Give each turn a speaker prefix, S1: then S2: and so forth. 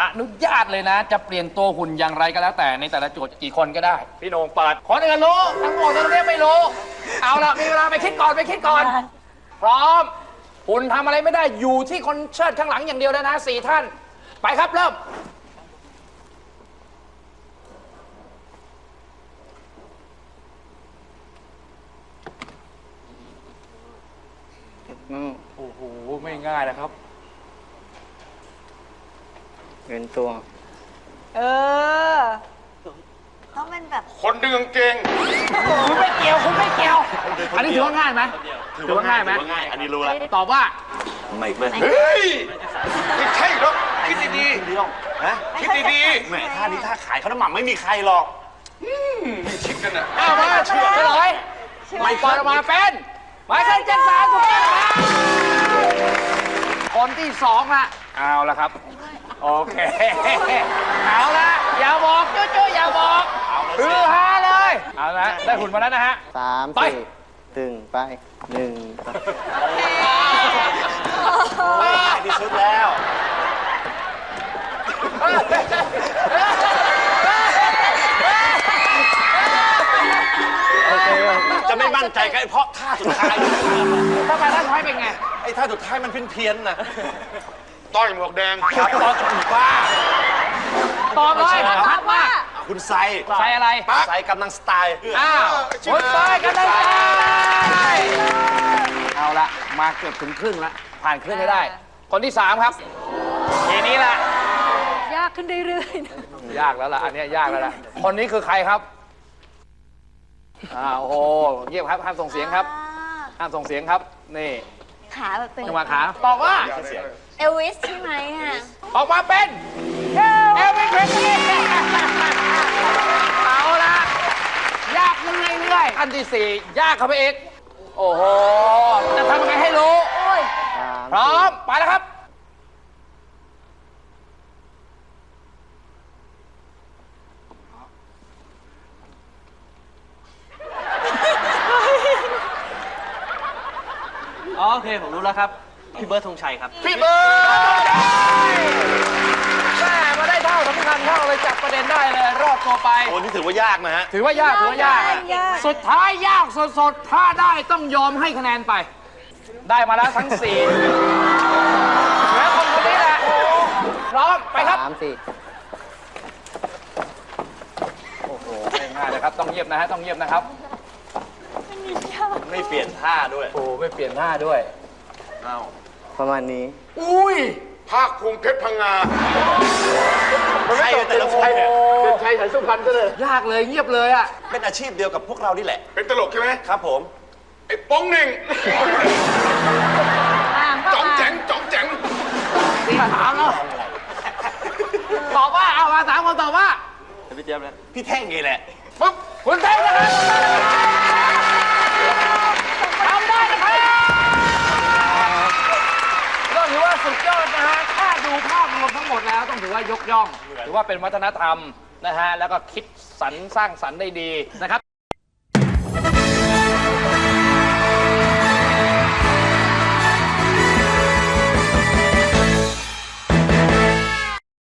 S1: อนุญาตเลยนะ จะเปลี่ยนตัวหุ่นอย่างไรก็แล้วแต่ในแต่ละโจทย์กี่คนก็ได้
S2: พี่โหนงเปิด
S1: คนอื่นรู้ทั้งหมดทั้งเรียไม่รู้ เอาละมีเวลาไปคิดก่อนไปคิดก่อน พร้อม หุ่นทำอะไรไม่ได้อยู่ที่คนเชิดข้างหลังอย่างเดียวแล้วนะสี่ท่าน ไปครับเริ่ม โอ้โห ไม่ง่ายนะครับ
S3: เงินตัว
S4: เออ ต้องเป็นแบบ
S2: คนดึงกางเกง
S1: คุณไม่เกี่ยว คุณไม่เกี่ยว อันนี้ถือว่าง่ายไหมถือว่าง่ายไหม
S2: ถือว่าง่าย อันนี้รู้แล้ว
S1: ตอบว่า
S2: ไม่ไม่เฮ้ย ไม่ใช่หรอกคิดดี
S3: เดียวฮะ
S2: ๆคิดดี
S3: แหมท่านี้ท่าขายเขาน้ำหม่ำไม่มีใครหรอก
S2: ๆมีชิดกันอะ
S1: อ้าวมาเฉลยไม่ปล่อยออกมาเป็นไมเคิลแจ็คสันถูกต้องครับ คนที่สองละเอาละครับ โอเค เอาละอย่าบอกจุ๊ๆอย่าบอกคือฮาเลย เอาละได้หุ่นมาแล้วนะฮะ
S3: สาม
S1: ไป
S3: สี่ตึงไปหนึ่งสองที่สุดแล้ว จะไม่มั่นใจก็ไอ้เพราะท่าสุดท้าย
S1: ถ้าไปด้านท้ายเป็นไง
S3: ไอ้ท่าสุดท้ายมันเพี้ยนๆนะ
S2: ต้อยหมวกแดง
S3: ครับตอนถูกว่า
S1: ตอบเลยทัดว่า
S3: คุณไซ
S1: ใส่อะไร
S3: ไซกำลังสไตล์
S1: อ้าวคนตายกันเลยเอาละมาเกือบถึงครึ่งละผ่านครึ่งให้ได้ คนที่สามครับทีนี้แหละ
S4: ยากขึ้นเรื่อยๆนะ
S1: ยากแล้วล่ะอันเนี้ยยากแล้วล่ะคนนี้คือใครครับอ่าโอ้โหเยี่ยมครับห้ามส่งเสียงครับห้ามส่งเสียงครับนี่
S4: ขาแบบเป็น
S1: จังหวะขาตอบว่า
S4: เอลวิสใช่ไหมอะ
S1: ออกมาเป็นเอลวิสเพนนีเอาละยากขึ้นเรื่อยๆอันที่สี่ยากเข้าไปอีกโอ้โหจะทำยังไงให้รู้
S4: โอ้ย
S1: พร้อมไปแล้วครับ
S5: โอเค ผมรู้แล้วครับ พี่เบิร์ดธงชัยครับ
S1: พี่เบิร์ดแม่มาได้เท่าสำคัญเท่าเลยจับประเด็นได้เลยรอบตัวไป
S3: โอ้นี่ถือว่ายากนะฮะ
S1: ถือว่ายากถือว่ายากอะ
S4: ยาก
S1: สุดท้ายยากสดๆถ้าได้ต้องยอมให้คะแนนไป ได้มาแล้วทั้งสี่เหลือคนคนนี้แหละพร้อมไปครับ
S3: สามสี่
S1: โอ้โหไม่ง่ายเลยครับ ต้องเงียบนะฮะ ต้องเงียบนะครับ
S3: ไม่เปลี่ยนท่าด้วย
S1: โอ้ไม่เปลี่ยนหน้าด้วย
S3: ประมาณนี้
S1: อุ้ย
S2: ภาคภูมิเพชรพังงา
S3: ใช่แต่ละคนเนี่ย
S1: เป็นชัยสายสุพรรณก็เลย ยากเลยเงียบเลยอะ
S3: เป็นอาชีพเดียวกับพวกเรานี่แหละ
S2: เป็นตลกใช่ไหม
S3: ครับผม
S2: ไอ้ป้องหนึ่ง
S4: ตามก็
S2: จ๋อง
S4: ตาม
S2: แจ๋งจ๋องแจ๋ง
S1: นี่ถามแล้วตอบว่าเอามาสามคนตอบว่า
S3: พี่แท่งไงแหละ
S1: ปุ๊บคุณเต้นนะครับทำได้นะครับก็ถือว่าสุดยอดนะฮะ ถ้าดูภาพรวมทั้งหมดแล้ว ต้องถือว่ายกย่องถือว่าเป็นวัฒนธรรมนะฮะแล้วก็คิดสรรสร้างสรรค์ได้ดีนะครับ